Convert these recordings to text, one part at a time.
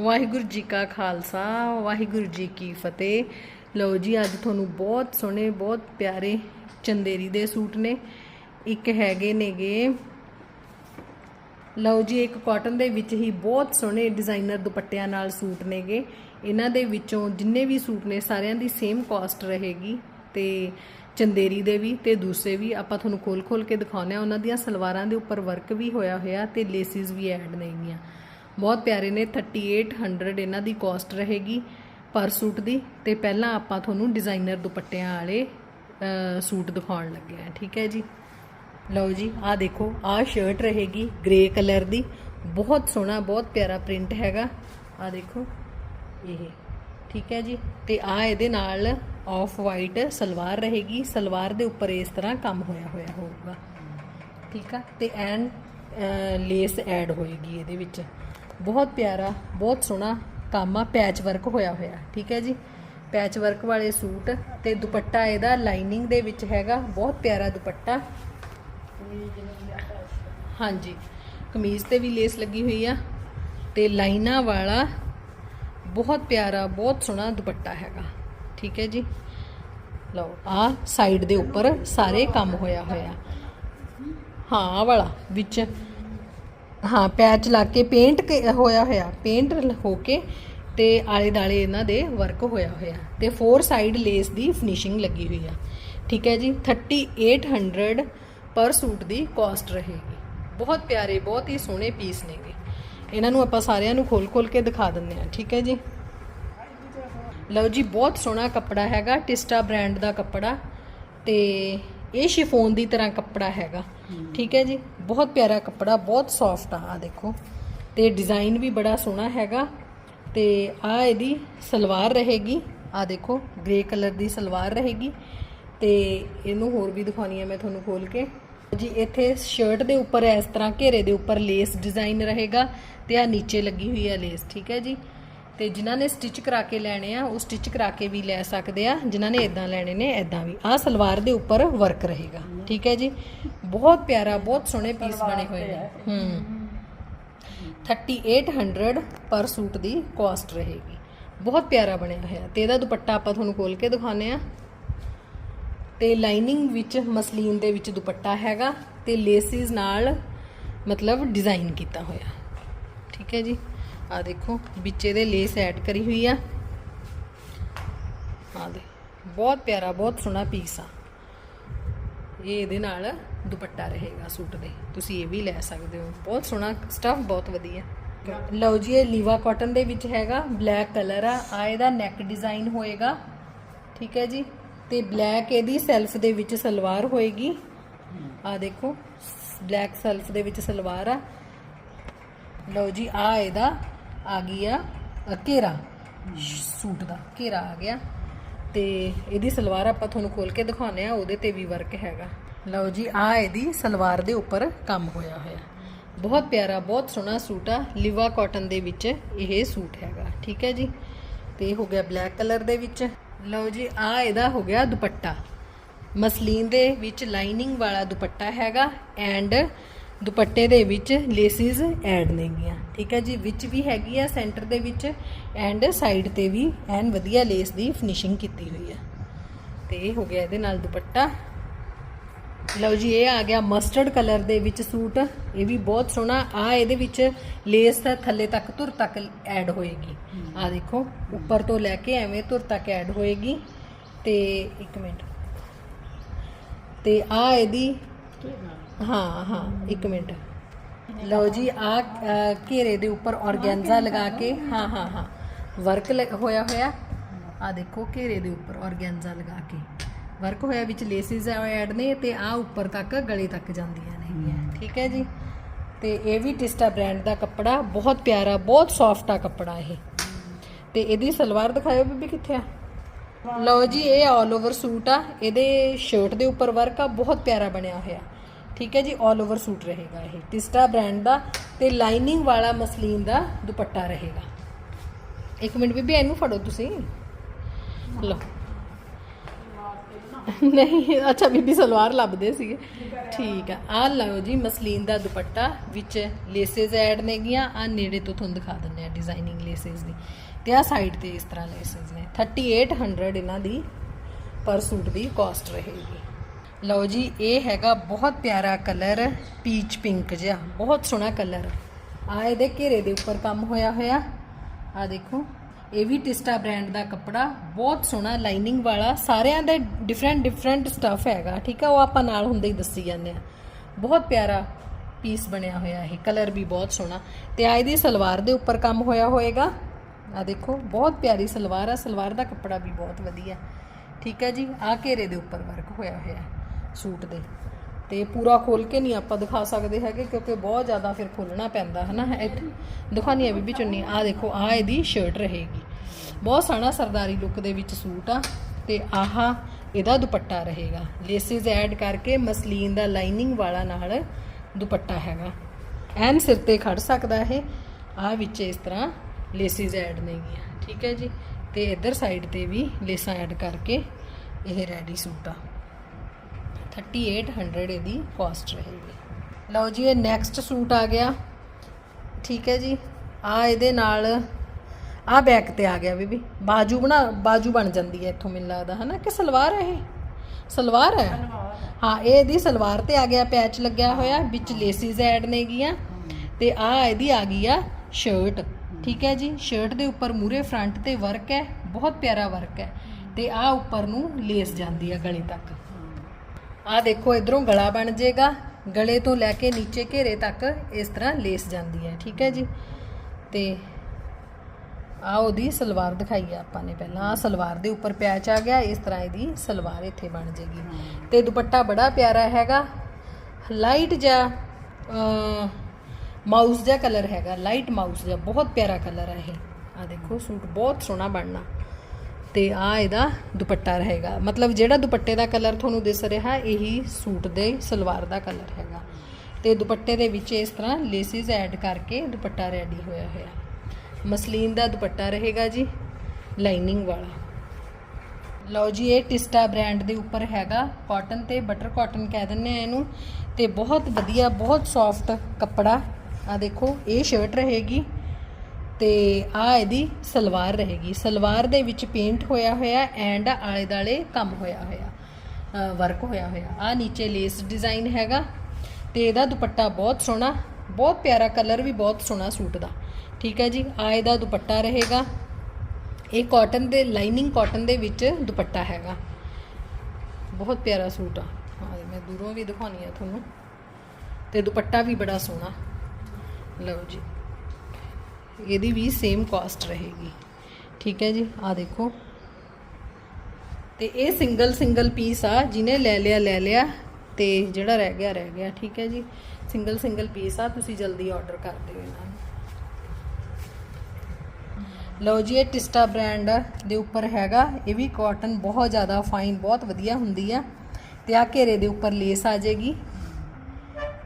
ਵਾਹਿਗੁਰੂ ਜੀ ਕਾ ਖਾਲਸਾ, ਵਾਹਿਗੁਰੂ ਜੀ ਕੀ ਫਤਿਹ। ਲਓ ਜੀ, ਅੱਜ ਤੁਹਾਨੂੰ ਬਹੁਤ ਸੋਹਣੇ, ਬਹੁਤ ਪਿਆਰੇ ਚੰਦੇਰੀ ਦੇ ਸੂਟ ਨੇ। ਇੱਕ ਹੈਗੇ ਨੇਗੇ। ਲਓ ਜੀ, ਇੱਕ ਕਾਟਨ ਦੇ ਵਿੱਚ ਹੀ ਬਹੁਤ ਸੋਹਣੇ ਡਿਜ਼ਾਈਨਰ ਦੁਪੱਟਿਆਂ ਨਾਲ ਸੂਟ ਨੇਗੇ। ਇਹਨਾਂ ਦੇ ਵਿੱਚੋਂ ਜਿੰਨੇ ਵੀ ਸੂਟ ਨੇ, ਸਾਰਿਆਂ ਦੀ ਸੇਮ ਕਾਸਟ ਰਹੇਗੀ। ਤੇ ਚੰਦੇਰੀ ਦੇ ਵੀ ਤੇ ਦੂਸਰੇ ਵੀ ਆਪਾਂ ਤੁਹਾਨੂੰ ਖੋਲ ਖੋਲ ਕੇ ਦਿਖਾਉਂਦੇ ਆ ਉਹਨਾਂ ਦੀਆਂ ਸਲਵਾਰਾਂ ਦੇ ਉੱਪਰ ਵਰਕ ਵੀ ਹੋਇਆ ਹੋਇਆ ਤੇ ਲੇਸਿਸ ਵੀ ਐਡ ਨੇਗੀਆਂ। ਬਹੁਤ ਪਿਆਰੇ ਨੇ 3800 ਇਹਨਾਂ ਦੀ ਕਾਸਟ ਰਹੇਗੀ ਪਰ ਸੂਟ ਦੀ। ਤੇ ਪਹਿਲਾਂ ਆਪਾਂ ਤੁਹਾਨੂੰ ਡਿਜ਼ਾਈਨਰ ਦੁਪੱਟਿਆਂ ਵਾਲੇ ਸੂਟ ਦਿਖਾਉਣ ਲੱਗੇ ਆ ਠੀਕ ਹੈ ਜੀ? ਲਓ ਜੀ, ਆਹ ਦੇਖੋ, ਆਹ ਸ਼ਰਟ ਰਹੇਗੀ ਗ੍ਰੇ ਕਲਰ ਦੀ। ਬਹੁਤ ਸੋਹਣਾ, ਬਹੁਤ ਪਿਆਰਾ ਪ੍ਰਿੰਟ ਹੈਗਾ। ਆਹ ਦੇਖੋ, ਇਹ, ਠੀਕ ਹੈ ਜੀ? ਤੇ ਆ ਇਹਦੇ ਨਾਲ ਆਫ ਵਾਈਟ ਸਲਵਾਰ ਰਹੇਗੀ। ਸਲਵਾਰ ਦੇ ਉੱਪਰ ਇਸ ਤਰ੍ਹਾਂ ਕੰਮ ਹੋਇਆ ਹੋਇਆ ਹੋਊਗਾ। ਠੀਕ ਆ? ਤੇ ਐਨ ਲੇਸ ਐਡ ਹੋਏਗੀ ਇਹਦੇ ਵਿੱਚ। ਬਹੁਤ ਪਿਆਰਾ, ਬਹੁਤ ਸੋਹਣਾ ਕੰਮ ਆ ਪੈਚ ਵਰਕ ਹੋਇਆ ਹੋਇਆ, ਠੀਕ ਹੈ ਜੀ? ਪੈਚ ਵਰਕ ਵਾਲੇ ਸੂਟ ਤੇ ਦੁਪੱਟਾ ਇਹਦਾ ਲਾਈਨਿੰਗ ਦੇ ਵਿੱਚ ਹੈਗਾ, ਬਹੁਤ ਪਿਆਰਾ ਦੁਪੱਟਾ। ਹਾਂਜੀ, ਕਮੀਜ਼ ਤੇ ਵੀ ਲੇਸ ਲੱਗੀ ਹੋਈ ਆ ਤੇ ਲਾਈਨਾਂ ਵਾਲਾ ਬਹੁਤ ਪਿਆਰਾ, ਬਹੁਤ ਸੋਹਣਾ ਦੁਪੱਟਾ ਹੈਗਾ, ਠੀਕ ਹੈ ਜੀ? ਲਓ ਆ ਸਾਈਡ ਦੇ ਉੱਪਰ ਸਾਰੇ ਕੰਮ ਹੋਇਆ ਹੋਇਆ। ਹਾਂ ਵਾਲਾ ਵਿੱਚ ਹਾਂ, ਪੈਚ ਲਾ ਕੇ ਪੇਂਟ ਹੋਇਆ ਹੋਇਆ ਪੇਂਟ ਹੋ ਕੇ ਤੇ ਆਲੇ ਦਾਲੇ ਇਹਨਾਂ ਦੇ ਵਰਕ ਹੋਇਆ ਹੋਇਆ। ਤੇ ਫੋਰ ਸਾਈਡ ਲੇਸ ਦੀ ਫਿਨਿਸ਼ਿੰਗ ਲੱਗੀ ਹੋਈ ਆ। ਠੀਕ ਹੈ ਜੀ 3800 ਪਰ ਸੂਟ ਦੀ ਕਾਸਟ ਰਹੇਗੀ। ਬਹੁਤ ਪਿਆਰੇ, ਬਹੁਤ ਹੀ ਸੋਹਣੇ ਪੀਸ ਨੇਗੇ। ਇਹਨਾਂ ਨੂੰ ਆਪਾਂ ਸਾਰਿਆਂ ਨੂੰ ਖੋਲ ਖੋਲ ਕੇ ਦਿਖਾ ਦਿੰਦੇ ਆ ਠੀਕ ਹੈ ਜੀ। ਲਓ ਜੀ, ਬਹੁਤ ਸੋਹਣਾ ਕੱਪੜਾ ਹੈਗਾ ਟਿਸਟਾ ਬ੍ਰਾਂਡ ਦਾ ਕੱਪੜਾ। ਤੇ ਇਹ ਸ਼ਿਫੋਨ ਦੀ ਤਰ੍ਹਾਂ ਕੱਪੜਾ ਹੈਗਾ। ਠੀਕ ਹੈ ਜੀ? ਬਹੁਤ ਪਿਆਰਾ ਕੱਪੜਾ, ਬਹੁਤ ਸੌਫਟ ਆ ਆ ਦੇਖੋ। ਤੇ ਡਿਜ਼ਾਈਨ ਵੀ ਬੜਾ ਸੋਹਣਾ ਹੈਗਾ। ਤੇ ਆ ਇਹਦੀ ਸਲਵਾਰ ਰਹੇਗੀ। ਆ ਦੇਖੋ ਗ੍ਰੇ ਕਲਰ ਦੀ ਸਲਵਾਰ ਰਹੇਗੀ। ਤੇ ਇਹਨੂੰ ਹੋਰ ਵੀ ਦਿਖਾਉਣੀ ਹੈ ਮੈਂ ਤੁਹਾਨੂੰ ਖੋਲ ਕੇ। ਜੀ, ਇੱਥੇ ਸ਼ਰਟ ਦੇ ਉੱਪਰ ਇਸ ਤਰ੍ਹਾਂ ਘੇਰੇ ਦੇ ਉੱਪਰ ਲੇਸ ਡਿਜ਼ਾਈਨ ਰਹੇਗਾ ਤੇ ਆ ਨੀਚੇ ਲੱਗੀ ਹੋਈ ਹੈ ਲੇਸ ਠੀਕ ਹੈ ਜੀ? ਤੇ ਜਿਨ੍ਹਾਂ ਨੇ ਸਟਿਚ ਕਰਾ ਕੇ ਲੈਣੇ ਆ ਉਹ ਸਟਿਚ ਕਰਾ ਕੇ ਵੀ ਲੈ ਸਕਦੇ ਆ। ਜਿਨ੍ਹਾਂ ਨੇ ਇਦਾਂ ਲੈਣੇ ਨੇ ਇਦਾਂ ਵੀ। ਆਹ ਸਲਵਾਰ ਦੇ ਉੱਪਰ ਵਰਕ ਰਹੇਗਾ। ਠੀਕ ਹੈ ਜੀ? ਬਹੁਤ ਪਿਆਰਾ ਬਹੁਤ ਸੋਹਣੇ ਪੀਸ ਬਣੇ ਹੋਏ ਨੇ। ਹੂੰ। 3800 ਪਰ ਸੂਟ ਦੀ ਕਾਸਟ ਰਹੇਗੀ। ਬਹੁਤ ਪਿਆਰਾ ਬਣਿਆ ਹੋਇਆ। ਤੇ ਇਹਦਾ ਦੁਪੱਟਾ ਆਪਾਂ ਤੁਹਾਨੂੰ ਖੋਲ ਕੇ ਦਿਖਾਉਂਦੇ ਆ ਤੇ ਲਾਈਨਿੰਗ ਵਿੱਚ ਮਸਲੀਨ ਦੇ ਵਿੱਚ ਦੁਪੱਟਾ ਹੈਗਾ। ਤੇ ਲੇਸਿਸ ਨਾਲ ਮਤਲਬ ਡਿਜ਼ਾਈਨ ਕੀਤਾ ਹੋਇਆ। ਠੀਕ ਹੈ ਜੀ? ਆ ਦੇਖੋ, ਵਿੱਚ ਇਹਦੇ ਲੇਸ ਐਡ ਕਰੀ ਹੋਈ ਆ। ਆ ਦੇ ਬਹੁਤ ਪਿਆਰਾ, ਬਹੁਤ ਸੋਹਣਾ ਪੀਸ ਆ। ਇਹ ਇਹਦੇ ਨਾਲ ਦੁਪੱਟਾ ਰਹੇਗਾ ਸੂਟ ਦੇ। ਤੁਸੀਂ ਇਹ ਵੀ ਲੈ ਸਕਦੇ ਹੋ। ਬਹੁਤ ਸੋਹਣਾ ਸਟਫ ਬਹੁਤ ਵਧੀਆ। ਲਓ ਜੀ, ਇਹ ਲੀਵਾ ਕਾਟਨ ਦੇ ਵਿੱਚ ਹੈਗਾ। ਬਲੈਕ ਕਲਰ ਆ। ਆ ਇਹਦਾ ਨੈਕ ਡਿਜ਼ਾਈਨ ਹੋਏਗਾ। ਠੀਕ ਹੈ ਜੀ? ਤੇ ਬਲੈਕ ਇਹਦੀ ਸੈਲਫ ਦੇ ਵਿੱਚ ਸਲਵਾਰ ਹੋਏਗੀ। ਆ ਦੇਖੋ ਬਲੈਕ ਸੈਲਫ ਦੇ ਵਿੱਚ ਸਲਵਾਰ ਆ। ਲਓ ਜੀ ਆ ਇਹਦਾ ਆ ਗਈ ਆ ਘੇਰਾ। ਸੂਟ ਦਾ ਘੇਰਾ ਆ ਗਿਆ। ਤੇ ਇਹਦੀ ਸਲਵਾਰ ਆਪਾਂ ਤੁਹਾਨੂੰ ਖੋਲ ਕੇ ਦਿਖਾਉਂਦੇ ਆ, ਉਹਦੇ ਤੇ ਵੀ ਵਰਕ ਹੈਗਾ। ਲਓ ਜੀ, ਆ ਇਹਦੀ ਸਲਵਾਰ ਦੇ ਉੱਪਰ ਕੰਮ ਹੋਇਆ ਹੋਇਆ। ਬਹੁਤ ਪਿਆਰਾ, ਬਹੁਤ ਸੋਹਣਾ ਸੂਟ ਆ। ਲਿਵਾ ਕਾਟਨ ਦੇ ਵਿੱਚ ਇਹ ਸੂਟ ਹੈਗਾ, ਠੀਕ ਹੈ ਜੀ? ਤੇ ਹੋ ਗਿਆ ਬਲੈਕ ਕਲਰ ਦੇ ਵਿੱਚ। ਲਓ ਜੀ, ਆ ਇਹਦਾ ਹੋ ਗਿਆ ਦੁਪੱਟਾ। ਮਸਲੀਨ ਦੇ ਵਿੱਚ ਲਾਈਨਿੰਗ ਵਾਲਾ ਦੁਪੱਟਾ ਹੈਗਾ ਐਂਡ ਦੁਪੱਟੇ ਦੇ ਵਿੱਚ ਲੇਸਿਸ ਐਡ ਨੇਗੀਆਂ ਠੀਕ ਹੈ ਜੀ, ਵਿੱਚ ਵੀ ਹੈਗੀ ਆ ਸੈਂਟਰ ਦੇ ਵਿੱਚ ਐਂਡ ਸਾਈਡ ਤੇ ਵੀ ਐਨ ਵਧੀਆ ਲੇਸ ਦੀ ਫਿਨਿਸ਼ਿੰਗ ਕੀਤੀ ਹੋਈ ਆ। ਤੇ ਇਹ ਹੋ ਗਿਆ ਇਹਦੇ ਨਾਲ ਦੁਪੱਟਾ। ਲਓ ਜੀ, ਇਹ ਆ ਗਿਆ ਮਸਟਰਡ ਕਲਰ ਦੇ ਵਿੱਚ ਸੂਟ। ਇਹ ਵੀ ਬਹੁਤ ਸੋਹਣਾ। ਆ ਇਹਦੇ ਵਿੱਚ ਲੇਸ ਤਾਂ ਥੱਲੇ ਤੱਕ ਧੁਰ ਤੱਕ ਐਡ ਹੋਏਗੀ। ਆ ਦੇਖੋ, ਉੱਪਰ ਤੋਂ ਲੈ ਕੇ ਐਵੇਂ ਧੁਰ ਤੱਕ ਐਡ ਹੋਏਗੀ। ਤੇ ਇੱਕ ਮਿੰਟ। ਤੇ ਆ ਇਹਦੀ ਹਾਂ ਹਾਂ ਇੱਕ ਮਿੰਟ। ਲਓ ਜੀ ਆ ਘੇਰੇ ਦੇ ਉੱਪਰ ਔਰਗੈਂਜ਼ਾ ਲਗਾ ਕੇ ਹਾਂ ਹਾਂ ਹਾਂ। ਵਰਕ ਹੋਇਆ ਹੋਇਆ। ਆ ਦੇਖੋ ਘੇਰੇ ਦੇ ਉੱਪਰ ਔਰਗੈਂਜ਼ਾ ਲਗਾ ਕੇ। ਵਰਕ ਹੋਇਆ ਵਿੱਚ ਲੇਸਿਸ ਐਡ ਨੇ ਤੇ ਆ ਉੱਪਰ ਤੱਕ ਗਲੇ ਤੱਕ ਜਾਂਦੀਆਂ ਨੇ ਠੀਕ ਹੈ ਜੀ? ਤੇ ਇਹ ਵੀ ਟਿਸਟਾ ਬ੍ਰਾਂਡ ਦਾ ਕੱਪੜਾ ਬਹੁਤ ਪਿਆਰਾ ਬਹੁਤ ਸੌਫਟ ਆ ਕੱਪੜਾ ਇਹ। ਤੇ ਇਹਦੀ ਸਲਵਾਰ ਦਿਖਾਇਓ ਬੀਬੀ ਕਿੱਥੇ ਆ? ਲਓ ਜੀ ਇਹ ਆਲ ਓਵਰ ਸੂਟ ਆ। ਇਹਦੇ ਸ਼ਰਟ ਦੇ ਉੱਪਰ ਵਰਕ ਆ ਬਹੁਤ ਪਿਆਰਾ ਬਣਿਆ ਹੋਇਆ। ਠੀਕ ਹੈ ਜੀ ਆਲ ਓਵਰ ਸੂਟ ਰਹੇਗਾ ਇਹ। ਟਿਸਟਾ ਬ੍ਰਾਂਡ ਦਾ ਤੇ ਲਾਈਨਿੰਗ ਵਾਲਾ ਮਸਲੀਨ ਦਾ ਦੁਪੱਟਾ ਰਹੇਗਾ। ਇੱਕ ਮਿੰਟ ਬੀਬੀ, ਇਹਨੂੰ ਫੜੋ ਤੁਸੀਂ। ਲਓ। ਨਹੀਂ, ਅੱਛਾ ਬੀਬੀ, ਸਲਵਾਰ ਲੱਭਦੇ ਸੀਗੇ। ਠੀਕ ਆ। ਆ ਲਓ ਜੀ, ਮਸਲੀਨ ਦਾ ਦੁਪੱਟਾ, ਵਿੱਚ ਲੇਸਸ ਐਡ ਨੇਗੀਆਂ। ਆ ਨੇੜੇ ਤੋਂ ਤੁਹਾਨੂੰ ਦਿਖਾ ਦਿੰਦੇ ਆ ਡਿਜ਼ਾਈਨਿੰਗ ਲੇਸਸ ਦੀ। ਤੇ ਆ ਸਾਈਡ ਤੇ ਇਸ ਤਰ੍ਹਾਂ ਲੇਸਸ ਨੇ। 3800 ਇਹਨਾਂ ਦੀ ਪਰ ਸੂਟ ਦੀ ਕਾਸਟ ਰਹੇਗੀ। ਲਓ ਜੀ, ਇਹ ਹੈਗਾ ਬਹੁਤ ਪਿਆਰਾ ਕਲਰ, ਪੀਚ ਪਿੰਕ ਜਿਹਾ, ਬਹੁਤ ਸੋਹਣਾ ਕਲਰ। ਆ ਇਹਦੇ ਘੇਰੇ ਦੇ ਉੱਪਰ ਕੰਮ ਹੋਇਆ ਹੋਇਆ। ਆ ਦੇਖੋ, ਇਹ ਵੀ ਟਿਸਟਾ ਬ੍ਰਾਂਡ ਦਾ ਕੱਪੜਾ, ਬਹੁਤ ਸੋਹਣਾ ਲਾਈਨਿੰਗ ਵਾਲਾ, ਸਾਰਿਆਂ ਦੇ ਡਿਫਰੈਂਟ ਡਿਫਰੈਂਟ ਸਟੱਫ ਹੈਗਾ, ਠੀਕ ਆ? ਉਹ ਆਪਾਂ ਨਾਲ ਹੁੰਦੇ ਹੀ ਦੱਸੀ ਜਾਂਦੇ ਆ। ਬਹੁਤ ਪਿਆਰਾ ਪੀਸ ਬਣਿਆ ਹੋਇਆ ਇਹ, ਕਲਰ ਵੀ ਬਹੁਤ ਸੋਹਣਾ। ਤੇ ਆ ਇਹਦੀ ਸਲਵਾਰ ਦੇ ਉੱਪਰ ਕੰਮ ਹੋਇਆ ਹੋਏਗਾ। ਆ ਦੇਖੋ, ਬਹੁਤ ਪਿਆਰੀ ਸਲਵਾਰ ਆ, ਸਲਵਾਰ ਦਾ ਕੱਪੜਾ ਵੀ ਬਹੁਤ ਵਧੀਆ। ਠੀਕ ਹੈ ਜੀ, ਆ ਘੇਰੇ ਦੇ ਉੱਪਰ ਵਰਕ ਹੋਇਆ ਹੋਇਆ। ਸੂਟ ਦੇ। ਤੇ ਪੂਰਾ ਖੋਲ ਕੇ ਨਹੀਂ ਆਪਾਂ ਦਿਖਾ ਸਕਦੇ ਹੈਗੇ ਕਿਉਂਕਿ ਬਹੁਤ ਜ਼ਿਆਦਾ ਫਿਰ ਖੋਲਣਾ ਪੈਂਦਾ ਹੈ ਨਾ ਇੱਥੇ ਦਿਖਾਣੀ ਹੈ ਬੀਬੀ ਚੁੰਨੀ। ਆ ਦੇਖੋ ਆ ਇਹਦੀ ਸ਼ਰਟ ਰਹੇਗੀ। ਬਹੁਤ ਸੋਹਣਾ ਸਰਦਾਰੀ ਲੁੱਕ ਦੇ ਵਿੱਚ ਸੂਟ ਆ ਤੇ ਆਹ ਇਹਦਾ ਦੁਪੱਟਾ ਰਹੇਗਾ। ਲੇਸਿਸ ਐਡ ਕਰਕੇ ਮਸਲੀਨ ਦਾ ਲਾਈਨਿੰਗ ਵਾਲਾ ਨਾਲ ਦੁਪੱਟਾ ਹੈਗਾ। ਐਨ ਸਿਰ ਤੇ ਖੜ ਸਕਦਾ ਇਹ। ਆ ਵਿੱਚ ਇਸ ਤਰ੍ਹਾਂ ਲੇਸਿਸ ਐਡ ਨੇਗੀਆਂ ਠੀਕ ਹੈ ਜੀ? ਤੇ ਇੱਧਰ ਸਾਈਡ ਤੇ ਵੀ ਲੇਸਾਂ ਐਡ ਕਰਕੇ ਇਹ ਰੈਡੀ ਸੂਟ ਆ। 3800 ਇਹਦੀ ਕਾਸਟ ਰਹੇਗੀ। ਲਓ ਜੀ, ਇਹ ਨੈਕਸਟ ਸੂਟ ਆ ਗਿਆ। ਠੀਕ ਹੈ ਜੀ। ਆ ਇਹਦੇ ਨਾਲ, ਆ ਬੈਕ ਤੇ ਆ ਗਿਆ ਬੀਬੀ। ਬਾਜੂ ਬਣਾ, ਬਾਜੂ ਬਣ ਜਾਂਦੀ ਹੈ ਇੱਥੋਂ ਮੈਨੂੰ ਲੱਗਦਾ, ਹਨਾ? ਕਿ ਸਲਵਾਰ ਹੈ ਇਹ? ਸਲਵਾਰ ਹੈ? ਹਾਂ, ਇਹ ਇਹਦੀ ਸਲਵਾਰ ਤੇ ਆ ਗਿਆ ਪੈਚ ਲੱਗਿਆ ਹੋਇਆ, ਵਿੱਚ ਲੇਸਿਸ ਐਡ ਨੇਗੀਆਂ ਤੇ ਆ ਇਹਦੀ ਆ ਗਈ ਆ ਸ਼ਰਟ ਠੀਕ ਹੈ ਜੀ? ਸ਼ਰਟ ਦੇ ਉੱਪਰ ਮੂਰੇ ਫਰੰਟ ਤੇ ਵਰਕ ਹੈ। ਬਹੁਤ ਪਿਆਰਾ ਵਰਕ ਹੈ। ਤੇ ਆ ਉੱਪਰ ਨੂੰ ਲੇਸ ਜਾਂਦੀ ਆ ਗਲੇ ਤੱਕ। ਆ ਦੇਖੋ ਇਧਰੋਂ ਗਲਾ ਬਣ ਜਾਏਗਾ ਗਲੇ ਤੋਂ ਲੈ ਕੇ ਨੀਚੇ ਘੇਰੇ ਤੱਕ ਇਸ ਤਰ੍ਹਾਂ ਲੇਸ ਜਾਂਦੀ ਹੈ, ਠੀਕ ਹੈ ਜੀ? ਤੇ ਆ ਉਹਦੀ ਸਲਵਾਰ ਦਿਖਾਈ ਆ ਆਪਾਂ ਨੇ ਪਹਿਲਾਂ। ਆ ਸਲਵਾਰ ਦੇ ਉੱਪਰ ਪੈਚ ਆ ਗਿਆ, ਇਸ ਤਰ੍ਹਾਂ ਇਹਦੀ ਸਲਵਾਰ ਇੱਥੇ ਬਣ ਜਾਏਗੀ ਤੇ ਦੁਪੱਟਾ ਬੜਾ ਪਿਆਰਾ ਹੈਗਾ। ਲਾਈਟ ਜਿਹਾ ਮਾਊਸ ਜਿਹਾ ਕਲਰ ਹੈਗਾ। ਲਾਈਟ ਮਾਊਸ ਜਿਹਾ, ਬਹੁਤ ਪਿਆਰਾ ਕਲਰ ਹੈ ਇਹ। ਆ ਦੇਖੋ, ਸੂਟ ਬਹੁਤ ਸੋਹਣਾ ਬਣਨਾ। ਤੇ ਆ ਇਹਦਾ ਦੁਪੱਟਾ ਰਹੇਗਾ। ਮਤਲਬ ਜਿਹੜਾ ਦੁਪੱਟੇ ਦਾ ਕਲਰ ਤੁਹਾਨੂੰ ਦਿਸ ਰਿਹਾ, ਇਹੀ ਸੂਟ ਦੇ ਸਲਵਾਰ ਦਾ ਕਲਰ ਹੈਗਾ। ਤੇ ਦੁਪੱਟੇ ਦੇ ਵਿੱਚ ਇਸ ਤਰ੍ਹਾਂ ਲੇਸਿਸ ਐਡ ਕਰਕੇ ਦੁਪੱਟਾ ਰੈਡੀ ਹੋਇਆ ਹੋਇਆ। ਮਸਲੀਨ ਦਾ ਦੁਪੱਟਾ ਰਹੇਗਾ ਜੀ ਲਾਈਨਿੰਗ ਵਾਲਾ। ਲਓ ਜੀ, ਇਹ ਟਿਸਟਾ ਬ੍ਰਾਂਡ ਦੇ ਉੱਪਰ ਹੈਗਾ ਕਾਟਨ ਤੇ ਬਟਰ ਕਾਟਨ ਕਹਿ ਦਿੰਦੇ ਆ ਇਹਨੂੰ। ਤੇ ਬਹੁਤ ਵਧੀਆ, ਬਹੁਤ ਸੌਫਟ ਕੱਪੜਾ। ਆ ਦੇਖੋ, ਇਹ ਸ਼ਰਟ ਰਹੇਗੀ। ਤੇ ਆ ਇਹਦੀ ਸਲਵਾਰ ਰਹੇਗੀ। ਸਲਵਾਰ ਦੇ ਵਿੱਚ ਪੇਂਟ ਹੋਇਆ ਹੋਇਆ ਐਂਡ ਆਲੇ ਦਾਲੇ ਕੰਮ ਹੋਇਆ ਹੋਇਆ ਵਰਕ ਹੋਇਆ ਹੋਇਆ। ਆ ਨੀਚੇ ਲੇਸ ਡਿਜ਼ਾਈਨ ਹੈਗਾ ਤੇ ਇਹਦਾ ਦੁਪੱਟਾ ਬਹੁਤ ਸੋਹਣਾ, ਬਹੁਤ ਪਿਆਰਾ ਕਲਰ ਵੀ ਬਹੁਤ ਸੋਹਣਾ ਸੂਟ ਦਾ। ਠੀਕ ਹੈ ਜੀ, ਆ ਇਹਦਾ ਦੁਪੱਟਾ ਰਹੇਗਾ। ਇਹ ਕਾਟਨ ਦੇ ਲਾਈਨਿੰਗ ਕਾਟਨ ਦੇ ਵਿੱਚ ਦੁਪੱਟਾ ਹੈਗਾ। ਬਹੁਤ ਪਿਆਰਾ ਸੂਟ ਆ। ਹਾਂ, ਮੈਂ ਦੂਰੋਂ ਵੀ ਦਿਖਾਉਣੀ ਆ ਤੁਹਾਨੂੰ। ਤੇ ਦੁਪੱਟਾ ਵੀ ਬੜਾ ਸੋਹਣਾ। ਲਓ ਜੀ। ਇਹਦੀ ਵੀ ਸੇਮ ਕਾਸਟ ਰਹੇਗੀ। ਠੀਕ ਹੈ ਜੀ? ਆ ਦੇਖੋ। ਤੇ ਇਹ ਸਿੰਗਲ ਸਿੰਗਲ ਪੀਸ ਆ, ਜਿਹਨੇ ਲੈ ਲਿਆ ਲੈ ਲਿਆ ਤੇ ਜਿਹੜਾ ਰਹਿ ਗਿਆ ਰਹਿ ਗਿਆ। ਠੀਕ ਹੈ ਜੀ? ਸਿੰਗਲ ਸਿੰਗਲ ਪੀਸ ਆ, ਤੁਸੀਂ ਜਲਦੀ ਆਰਡਰ ਕਰ ਦਿਓ ਇਹਨਾਂ ਨੂੰ। ਲਓ ਜੀ, ਇਹ ਟਿਸਟਾ ਬ੍ਰਾਂਡ ਦੇ ਉੱਪਰ ਹੈਗਾ। ਇਹ ਵੀ ਕਾਟਨ ਬਹੁਤ ਜ਼ਿਆਦਾ ਫਾਈਨ ਬਹੁਤ ਵਧੀਆ ਹੁੰਦੀ ਆ। ਤੇ ਆ ਘੇਰੇ ਦੇ ਉੱਪਰ ਲੇਸ ਆ ਜਾਏਗੀ।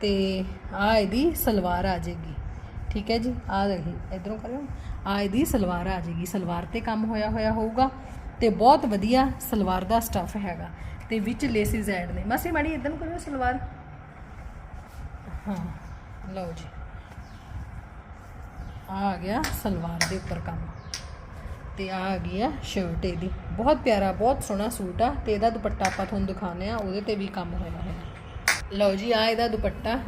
ਤੇ ਆ ਇਹਦੀ ਸਲਵਾਰ ਆ ਜਾਏਗੀ। ਠੀਕ ਹੈ ਜੀ, ਆ ਰਹੀ, ਇਧਰੋਂ ਕਰਿਓ। ਆ ਇਹਦੀ ਸਲਵਾਰ ਆ ਜਾਏਗੀ, ਸਲਵਾਰ ਤੇ ਕੰਮ ਹੋਇਆ ਹੋਇਆ ਹੋਊਗਾ ਤੇ ਬਹੁਤ ਵਧੀਆ ਸਲਵਾਰ ਦਾ ਸਟੱਫ ਹੈਗਾ ਤੇ ਵਿੱਚ ਲੇਸਿਸ ਐਡ ਨੇ। ਮਾਸੀ, ਮਾੜੀ ਇਦਾਂ ਨੂੰ ਕਰਿਓ ਸਲਵਾਰ। ਹਾਂ, ਲਓ ਜੀ। ਆ ਆ ਗਿਆ ਸਲਵਾਰ ਦੇ ਉੱਪਰ ਕੰਮ ਤੇ ਆ ਆ ਗਈ ਆ ਸ਼ਰਟ ਇਹਦੀ। ਬਹੁਤ ਪਿਆਰਾ, ਬਹੁਤ ਸੋਹਣਾ ਸੂਟ ਆ ਤੇ ਇਹਦਾ ਦੁਪੱਟਾ ਆਪਾਂ ਤੁਹਾਨੂੰ ਦਿਖਾਉਂਦੇ ਆ ਉਹਦੇ ਤੇ ਵੀ ਕੰਮ ਹੋਇਆ ਹੋਇਆ। ਲਓ ਜੀ, ਆ ਇਹਦਾ ਦੁਪੱਟਾ।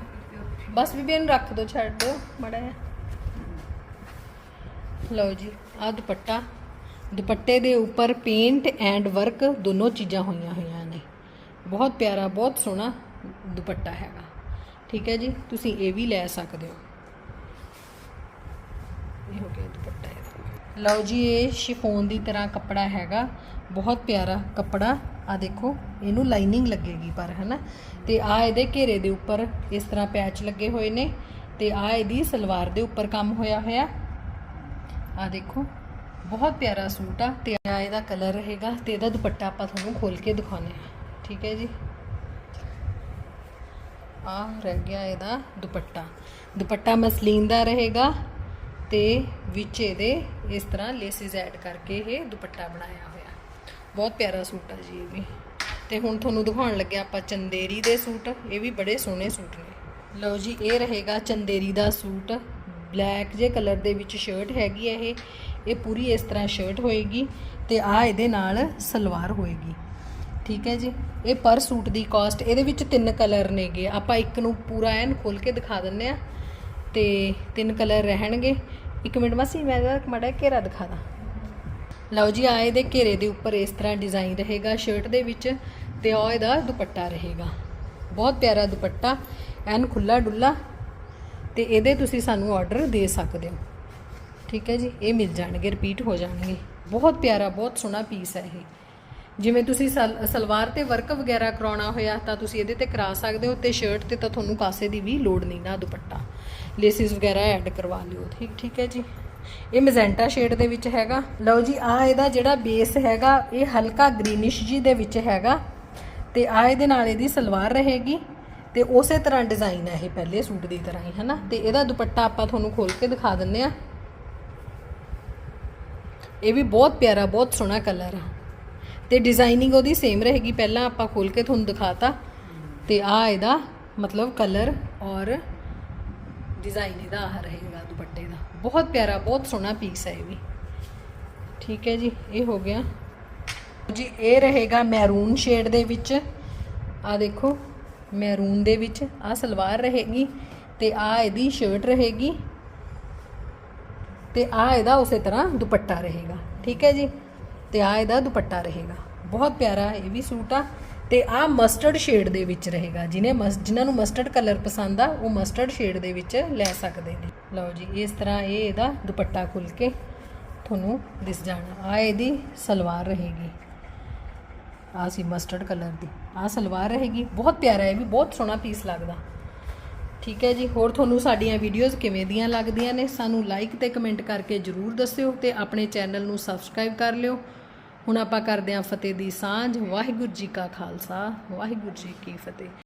ਬਸ ਬੀਬੀ, ਇਹਨੂੰ ਰੱਖ ਦੋ, ਛੱਡ ਦਿਓ ਮੜਾ ਲਓ ਜੀ ਆ ਦੁਪੱਟਾ। ਦੁਪੱਟੇ ਦੇ ਉੱਪਰ ਪੇਂਟ ਐਂਡ ਵਰਕ ਦੋਨੋਂ ਚੀਜ਼ਾਂ ਹੋਈਆਂ ਹੋਈਆਂ ਨੇ। ਬਹੁਤ ਪਿਆਰਾ, ਬਹੁਤ ਸੋਹਣਾ ਦੁਪੱਟਾ ਹੈਗਾ। ਠੀਕ ਹੈ ਜੀ, ਤੁਸੀਂ ਇਹ ਵੀ ਲੈ ਸਕਦੇ ਹੋ। ਇਹ ਹੋ ਗਿਆ ਦੁਪੱਟਾ ਇਹਦਾ। ਲਓ ਜੀ, ਇਹ ਸ਼ਿਫੋਨ ਦੀ ਤਰ੍ਹਾਂ ਕੱਪੜਾ ਹੈਗਾ। ਬਹੁਤ ਪਿਆਰਾ ਕੱਪੜਾ। ਆ ਦੇਖੋ, ਇਹਨੂੰ ਲਾਈਨਿੰਗ ਲੱਗੇਗੀ ਪਰ, ਹਨਾ? ਤੇ ਆ ਇਹਦੇ ਘੇਰੇ ਦੇ ਉੱਪਰ ਇਸ ਤਰ੍ਹਾਂ ਪੈਚ ਲੱਗੇ ਹੋਏ ਨੇ। ਤੇ ਆ ਇਹਦੀ ਸਲਵਾਰ ਦੇ ਉੱਪਰ ਕੰਮ ਹੋਇਆ ਹੋਇਆ। ਆ ਦੇਖੋ, ਬਹੁਤ ਪਿਆਰਾ ਸੂਟ ਆ ਤੇ ਆ ਇਹਦਾ ਕਲਰ ਰਹੇਗਾ ਤੇ ਇਹਦਾ ਦੁਪੱਟਾ ਆਪਾਂ ਤੁਹਾਨੂੰ ਖੋਲ ਕੇ ਦਿਖਾਉਂਦੇ ਆ। ਠੀਕ ਹੈ ਜੀ? ਆ ਰਹਿ ਗਿਆ ਇਹਦਾ ਦੁਪੱਟਾ। ਦੁਪੱਟਾ ਮਸਲੀਨ ਦਾ ਰਹੇਗਾ ਤੇ ਵਿੱਚ ਇਹਦੇ ਇਸ ਤਰ੍ਹਾਂ ਲੇਸਿਸ ਐਡ ਕਰਕੇ ਇਹ ਦੁਪੱਟਾ ਬਣਾਇਆ ਹੋਇਆ। ਬਹੁਤ ਪਿਆਰਾ ਸੂਟ ਆ ਜੀ ਇਹ ਵੀ। ਤੇ ਹੁਣ ਤੁਹਾਨੂੰ ਦਿਖਾਉਣ ਲੱਗਿਆ ਆਪਾਂ ਚੰਦੇਰੀ ਦੇ ਸੂਟ, ਇਹ ਵੀ ਬੜੇ ਸੋਹਣੇ ਸੂਟ ਨੇ। ਲਓ ਜੀ, ਇਹ ਰਹੇਗਾ ਚੰਦੇਰੀ ਦਾ ਸੂਟ। ਬਲੈਕ ਜੇ ਕਲਰ ਦੇ ਵਿੱਚ ਸ਼ਰਟ ਹੈਗੀ ਹੈ ਇਹ ਇਹ ਪੂਰੀ ਇਸ ਤਰ੍ਹਾਂ ਸ਼ਰਟ ਹੋਏਗੀ ਤੇ ਆ ਇਹਦੇ ਨਾਲ ਸਲਵਾਰ ਹੋਏਗੀ। ਠੀਕ ਹੈ ਜੀ? ਇਹ ਪਰ ਸੂਟ ਦੀ ਕਾਸਟ ਇਹਦੇ ਵਿੱਚ ਤਿੰਨ ਕਲਰ ਨੇਗੇ। ਆਪਾਂ ਇੱਕ ਨੂੰ ਪੂਰਾ ਐਨ ਖੋਲ ਕੇ ਦਿਖਾ ਦਿੰਨੇ ਆ ਤੇ ਤਿੰਨ ਕਲਰ ਰਹਿਣਗੇ। ਇੱਕ ਮਿੰਟ ਮਾਸੀ, ਮੈਂ ਇਹਦਾ ਮੜਾ ਘੇਰਾ ਦਿਖਾ ਦਾਂ। ਲਓ ਜੀ, ਆ ਇਹਦੇ ਘੇਰੇ ਦੇ ਉੱਪਰ ਇਸ ਤਰ੍ਹਾਂ ਡਿਜ਼ਾਈਨ ਰਹੇਗਾ ਸ਼ਰਟ ਦੇ ਵਿੱਚ ਤੇ ਆ ਇਹਦਾ ਦੁਪੱਟਾ ਰਹੇਗਾ। ਬਹੁਤ ਪਿਆਰਾ ਦੁਪੱਟਾ, ਐਨ ਖੁੱਲਾ ਡੁੱਲਾ ਤੇ ਇਹਦੇ ਤੁਸੀਂ ਸਾਨੂੰ ਆਰਡਰ ਦੇ ਸਕਦੇ ਹੋ। ਠੀਕ ਹੈ ਜੀ? ਇਹ ਮਿਲ ਜਾਣਗੇ ਰਿਪੀਟ ਹੋ ਜਾਣਗੇ। ਬਹੁਤ ਪਿਆਰਾ, ਬਹੁਤ ਸੋਹਣਾ ਪੀਸ ਹੈ ਇਹ। ਜਿਵੇਂ ਤੁਸੀਂ ਸਲ- ਸਲਵਾਰ ਤੇ ਵਰਕ ਵਗੈਰਾ ਕਰਾਉਣਾ ਹੋਇਆ ਤਾਂ ਤੁਸੀਂ ਇਹਦੇ ਤੇ ਕਰਾ ਸਕਦੇ ਹੋ ਤੇ ਸ਼ਰਟ ਤੇ ਤਾਂ ਤੁਹਾਨੂੰ ਕਾਸੇ ਦੀ ਵੀ ਲੋੜ ਨਹੀਂ ਨਾ ਦੁਪੱਟਾ। ਲੇਸਿਸ ਵਗੈਰਾ ਐਡ ਕਰਵਾ ਲਿਓ। ਠੀਕ ਠੀਕ ਹੈ ਜੀ? ਇਹ ਮੈਜੈਂਟਾ ਸ਼ੇਡ ਦੇ ਵਿੱਚ ਹੈਗਾ। ਲਓ ਜੀ ਆ ਇਹਦਾ ਜਿਹੜਾ ਬੇਸ ਹੈਗਾ, ਇਹ ਹਲਕਾ ਗ੍ਰੀਨਿਸ਼ ਜੀ ਦੇ ਵਿੱਚ ਹੈਗਾ। ਤੇ ਆ ਇਹਦੇ ਨਾਲ ਇਹਦੀ ਸਲਵਾਰ ਰਹੇਗੀ। ਤੇ ਉਸੇ ਤਰ੍ਹਾਂ ਡਿਜ਼ਾਈਨ ਹੈ ਇਹ ਪਹਿਲੇ ਸੂਟ ਦੀ ਤਰ੍ਹਾਂ ਹੀ, ਹਨਾ? ਤੇ ਇਹਦਾ ਦੁਪੱਟਾ ਆਪਾਂ ਤੁਹਾਨੂੰ ਖੋਲ ਕੇ ਦਿਖਾ ਦਿੰਨੇ ਆ ਇਹ ਵੀ ਬਹੁਤ ਪਿਆਰਾ, ਬਹੁਤ ਸੋਹਣਾ ਕਲਰ ਆ। ਤੇ ਡਿਜ਼ਾਈਨਿੰਗ ਉਹਦੀ ਸੇਮ ਰਹੇਗੀ, ਪਹਿਲਾਂ ਆਪਾਂ ਖੋਲ ਕੇ ਤੁਹਾਨੂੰ ਦਿਖਾਤਾ। ਤੇ ਆ ਇਹਦਾ ਮਤਲਬ ਕਲਰ ਔਰ ਡਿਜ਼ਾਈਨ ਇਹਦਾ ਆ ਰਹੇਗਾ ਦੁਪੱਟੇ ਦਾ। ਬਹੁਤ ਪਿਆਰਾ, ਬਹੁਤ ਸੋਹਣਾ ਪੀਸ ਹੈ ਇਹ ਵੀ। ਠੀਕ ਹੈ ਜੀ, ਇਹ ਹੋ ਗਿਆ। ਜੀ, ਇਹ ਰਹੇਗਾ ਮੈਰੂਨ ਸ਼ੇਡ ਦੇ ਵਿੱਚ। ਆ ਦੇਖੋ। ਮੈਰੂਨ ਦੇ ਵਿੱਚ ਆ ਸਲਵਾਰ ਰਹੇਗੀ ਤੇ ਆ ਇਹਦੀ ਸ਼ਰਟ ਰਹੇਗੀ ਤੇ ਆ ਇਹਦਾ ਉਸੇ ਤਰ੍ਹਾਂ ਦੁਪੱਟਾ ਰਹੇਗਾ, ਠੀਕ ਹੈ ਜੀ? ਤੇ ਆ ਇਹਦਾ ਦੁਪੱਟਾ ਰਹੇਗਾ। ਬਹੁਤ ਪਿਆਰਾ ਇਹ ਵੀ ਸੂਟ ਆ ਤੇ ਆ ਮਸਟਰਡ ਸ਼ੇਡ ਦੇ ਵਿੱਚ ਰਹੇਗਾ। ਜਿਹਨੇ ਮਸ- ਜਿਨ੍ਹਾਂ ਨੂੰ ਮਸਟਰਡ ਕਲਰ ਪਸੰਦ ਆ, ਉਹ ਮਸਟਰਡ ਸ਼ੇਡ ਦੇ ਵਿੱਚ ਲੈ ਸਕਦੇ ਨੇ। ਲਓ ਜੀ, ਇਸ ਤਰ੍ਹਾਂ ਇਹ ਇਹਦਾ ਦੁਪੱਟਾ ਖੁੱਲ ਕੇ ਤੁਹਾਨੂੰ ਦਿਸ ਜਾਣਾ। ਆ ਇਹਦੀ ਸਲਵਾਰ ਰਹੇਗੀ। ਆ ਸੀ ਮਸਟਰਡ ਕਲਰ ਦੀ। ਆ ਸਲਵਾਰ ਰਹੇਗੀ। ਬਹੁਤ ਪਿਆਰਾ ਹੈ ਇਹ ਵੀ, ਬਹੁਤ ਸੋਹਣਾ ਪੀਸ ਲੱਗਦਾ। ਠੀਕ ਹੈ ਜੀ, ਹੋਰ ਤੁਹਾਨੂੰ ਸਾਡੀਆਂ ਵੀਡੀਓਜ਼ ਕਿਵੇਂ ਦੀਆਂ ਲੱਗਦੀਆਂ ਨੇ, ਸਾਨੂੰ ਲਾਈਕ ਤੇ ਕਮੈਂਟ ਕਰਕੇ ਜਰੂਰ ਦੱਸਿਓ ਤੇ ਆਪਣੇ ਚੈਨਲ ਨੂੰ ਸਬਸਕ੍ਰਾਈਬ ਕਰ ਲਿਓ। ਹੁਣ ਆਪਾਂ ਕਰਦੇ ਹਾਂ ਫਤਿਹ ਦੀ ਸਾਂਝ। ਵਾਹਿਗੁਰੂ ਜੀ ਕਾ ਖਾਲਸਾ, ਵਾਹਿਗੁਰੂ ਜੀ ਕੀ ਫਤਿਹ।